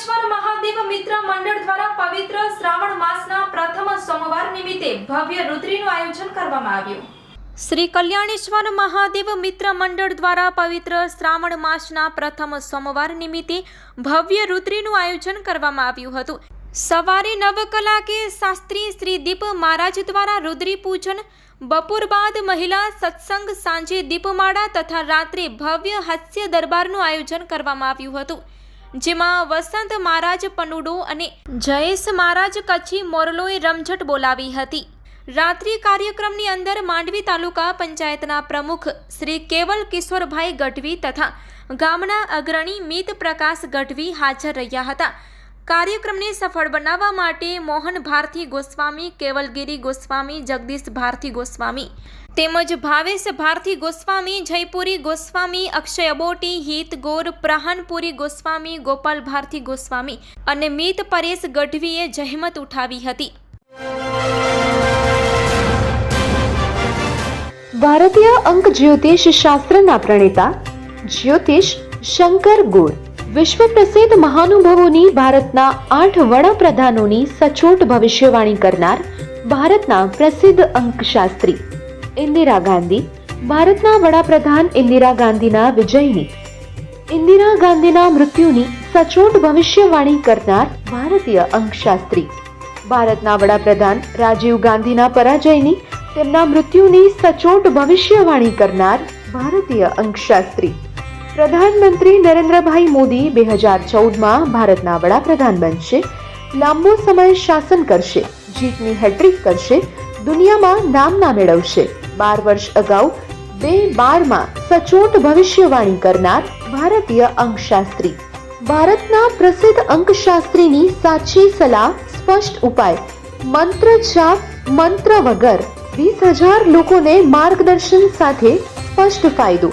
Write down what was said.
અંકલેશ્વર મહાદેવ મિત્ર મંડળ દ્વારા પવિત્ર શ્રાવણ માસના પ્રથમ સોમવાર નિમિત્તે ભવ્ય રુદ્રીનું આયોજન કરવામાં આવ્યું. શ્રી કલ્યાણેશ્વર મહાદેવ મિત્ર મંડળ દ્વારા પવિત્ર શ્રાવણ માસના પ્રથમ સોમવાર નિમિત્તે ભવ્ય રુદ્રીનું આયોજન કરવામાં આવ્યું હતું. સવારે નવ કલાકે શાસ્ત્રી શ્રી દીપ મહારાજ દ્વારા રુદ્રી પૂજન, બપોર બાદ મહિલા સત્સંગ સાંજે દીપમાળા તથા રાત્રે ભવ્ય હાસ્ય દરબારનું આયોજન કરવામાં આવ્યું હતું. જેમાં વસંત મહારાજ પનુડો અને જયેશ મહારાજ કચ્છી મોરલોએ રમઝટ બોલાવી હતી. રાત્રિ કાર્યક્રમની અંદર માંડવી તાલુકા પંચાયતના પ્રમુખ શ્રી કેવલ કિશોરભાઈ ગઢવી તથા ગામના અગ્રણી મિત પ્રકાશ ગઢવી હાજર રહ્યા હતા. કાર્યક્રમને સફળ બનાવવા માટે મોહન ભારતી ગોસ્વામી, કેવલગીરી ગોસ્વામી, જગદીશ ભારતી ગોસ્વામી તેમજ ભાવેશ ભારતી ગોસ્વામી, જયપુરી ગોસ્વામી, અક્ષય અબોટી, હિત ગોર, પ્રહાનપુરી ગોસ્વામી, ગોપાલ ભારતી ગોસ્વામી અને મિત પરેશ ગઢવીએ જહેમત ઉઠાવી હતી. ભારતીય અંક જ્યોતિષ શાસ્ત્રના પ્રણેતા જ્યોતિષ શંકર ગોર વિશ્વ પ્રસિદ્ધ મહાનુભાવોની ભારતના આઠ વડાપ્રધાનોની સચોટ ભવિષ્યવાણી કરનાર ભારતના પ્રસિદ્ધ અંકશાસ્ત્રી ઇન્દિરા ગાંધી, ભારતના વડાપ્રધાન ઇન્દિરા ગાંધીના વિજયની, ઇન્દિરા ગાંધીના મૃત્યુની સચોટ ભવિષ્યવાણી કરનાર ભારતીય અંકશાસ્ત્રી, ભારતના વડાપ્રધાન રાજીવ ગાંધીના પરાજયની તેમના મૃત્યુની સચોટ ભવિષ્યવાણી કરનાર ભારતીય અંકશાસ્ત્રી. પ્રધાનમંત્રી નરેન્દ્રભાઈ મોદી બે હજાર ચૌદમાં ભારતના વડાપ્રધાન બનશે. લાંબો સમય શાસન કરશે. જીતની હેટ્રિક કરશે. દુનિયામાં નામના મેળવશે. બાર વર્ષ અગાઉ બે બારમાં સચોટ ભવિષ્યવાણી કરનાર ભારતીય અંકશાસ્ત્રી. ભારતના પ્રસિદ્ધ અંકશાસ્ત્રીની સાચી સલાહ, સ્પષ્ટ ઉપાય, મંત્ર છાપ મંત્ર વગર વીસ હજાર લોકોને માર્ગદર્શન સાથે સ્પષ્ટ ફાયદો.